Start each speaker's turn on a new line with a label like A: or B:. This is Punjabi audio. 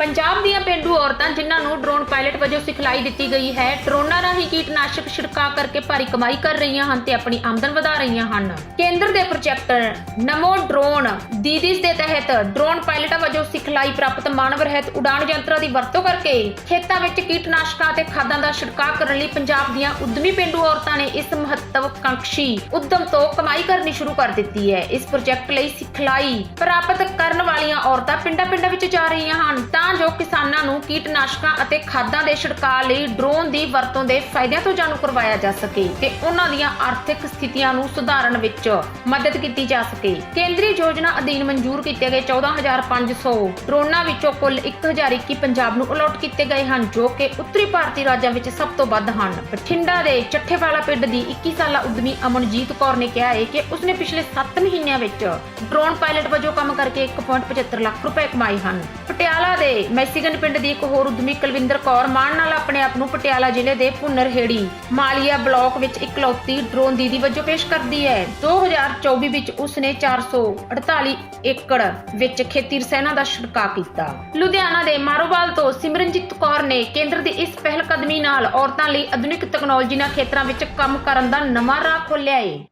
A: ਪੰਜਾਬ ਦੀਆਂ ਪਿੰਡੂ ਔਰਤਾਂ, ਜਿਨ੍ਹਾਂ ਨੂੰ ਡਰੋਨ ਪਾਇਲਟ ਵਜੋਂ ਸਿਖਲਾਈ ਦਿੱਤੀ ਗਈ ਹੈ, ਡਰੋਨਾਂ ਰਾਹੀਂ ਕੀਟਨਾਸ਼ਕ ਛਿੜਕਾਅ ਕਰਕੇ ਭਾਰੀ ਕਮਾਈ ਕਰ ਰਹੀਆਂ ਹਨ ਤੇ ਆਪਣੀ ਆਮਦਨ ਵਧਾ ਰਹੀਆਂ ਹਨ। ਕੇਂਦਰ ਦੇ ਪ੍ਰੋਜੈਕਟ ਨਮੋ ਡਰੋਨ ਦੀਦੀਸ ਦੇ ਤਹਿਤ ਡਰੋਨ ਪਾਇਲਟਾਂ ਵਜੋਂ ਸਿਖਲਾਈ ਪ੍ਰਾਪਤ ਮਾਨਵ ਰਹਿਤ ਉਡਾਣ ਯੰਤਰਾਂ ਦੀ ਵਰਤੋਂ ਕਰਕੇ ਖੇਤਾਂ ਵਿੱਚ ਕੀਟਨਾਸ਼ਕਾਂ ਅਤੇ ਖਾਦਾਂ ਦਾ ਛਿੜਕਾਅ ਕਰਨ ਲਈ ਪੰਜਾਬ ਦੀਆਂ ਉਦਮੀ ਪਿੰਡੂ ਔਰਤਾਂ ਨੇ ਇਸ ਮਹੱਤਵਕਾਂਖੀ ਉਦਮ ਤੋਂ ਕਮਾਈ ਕਰਨੀ ਸ਼ੁਰੂ ਕਰ ਦਿੱਤੀ ਹੈ। ਇਸ ਪ੍ਰੋਜੈਕਟ ਲਈ ਸਿਖਲਾਈ ਪ੍ਰਾਪਤ ਕਰਨ ਵਾਲੀਆਂ ਔਰਤਾਂ ਪਿੰਡਾਂ-ਪਿੰਡਾਂ ਵਿੱਚ ਜਾ ਰਹੀਆਂ ਹਨ, ਤਾਂ ਜੋ ਕਿਸਾਨਾਂ ਨੂੰ ਕੀਟਨਾਸ਼ਕਾਂ ਅਤੇ ਖਾਦਾਂ ਦੇ ਛਿੜਕਾਅ ਲਈ ਡਰੋਨ ਦੀ ਵਰਤੋਂ ਦੇ ਫਾਇਦਿਆਂ ਤੋਂ ਜਾਣੂ ਕਰਵਾਇਆ ਜਾ ਸਕੇ ਤੇ ਉਹਨਾਂ ਦੀਆਂ ਆਰਥਿਕ ਸਥਿਤੀਆਂ ਨੂੰ ਸੁਧਾਰਨ ਵਿੱਚ ਮਦਦ ਕੀਤੀ ਜਾ ਸਕੇ। ਕੇਂਦਰੀ ਯੋਜਨਾ ਅਧੀਨ ਮਨਜ਼ੂਰ ਕੀਤੇ ਗਏ 14500 ਡਰੋਨਾਂ ਵਿੱਚੋਂ ਕੁੱਲ 1021 ਪੰਜਾਬ ਨੂੰ ਅਲੋਟ ਕੀਤੇ ਗਏ ਹਨ, ਜੋ ਕਿ ਉੱਤਰੀ ਭਾਰਤੀ ਰਾਜਾਂ ਵਿੱਚ ਸਭ ਤੋਂ ਵੱਧ ਹਨ। ਬਠਿੰਡਾ ਦੇ ਚੱਠੇਵਾਲਾ ਪਿੰਡ ਦੀ 21 ਸਾਲਾ ਉਦਮੀ ਅਮਨਜੀਤ ਕੌਰ ਨੇ ਕਿਹਾ ਹੈ ਕਿ ਉਸਨੇ ਪਿਛਲੇ 7 ਮਹੀਨਿਆਂ ਵਿੱਚ ਡਰੋਨ ਪਾਇਲਟ ਵਜੋਂ ਕੰਮ ਕਰਕੇ 1.75 ਲੱਖ ਰੁਪਏ ਕਮਾਏ ਹਨ। ਪਟਿਆਲਾ ਦੇ ਮੈਸੀਗਨ ਪਿੰਡ ਦੀ ਇੱਕ ਹੋਰ ਉਦਮੀ ਕੁਲਵਿੰਦਰ ਕੌਰ ਮਾਣ ਨਾਲ ਆਪਣੇ ਆਪ ਨੂੰ ਪਟਿਆਲਾ ਜ਼ਿਲ੍ਹੇ ਦੇ ਭੁੰਨਰਹੇੜੀ ਮਾਲੀਆ ਬਲਾਕ ਵਿੱਚ ਇਕਲੌਤੀ ਡਰੋਨ ਦੀਦੀ ਵਜੋਂ ਪੇਸ਼ ਕਰਦੀ ਹੈ। 2024 ਵਿੱਚ ਉਸਨੇ 448 ਏਕੜ ਵਿੱਚ ਖੇਤੀ ਰਸਾਇਣਾਂ ਦਾ ਛਿੜਕਾਅ ਕੀਤਾ। ਲੁਧਿਆਣਾ ਦੇ ਮਾਰੋਵਾਲ ਤੋਂ ਸਿਮਰਨਜੀਤ ਕੌਰ ਨੇ ਕੇਂਦਰ ਦੀ ਇਸ ਪਹਿਲ ਕਦਮੀ ਨਾਲ ਔਰਤਾਂ ਲਈ ਆਧੁਨਿਕ ਤਕਨਾਲੋਜੀ ਨਾਲ ਖੇਤਰਾਂ ਵਿੱਚ ਕੰਮ ਕਰਨ ਦਾ ਨਵਾਂ ਰਾਹ ਖੋਲ੍ਹਿਆ ਹੈ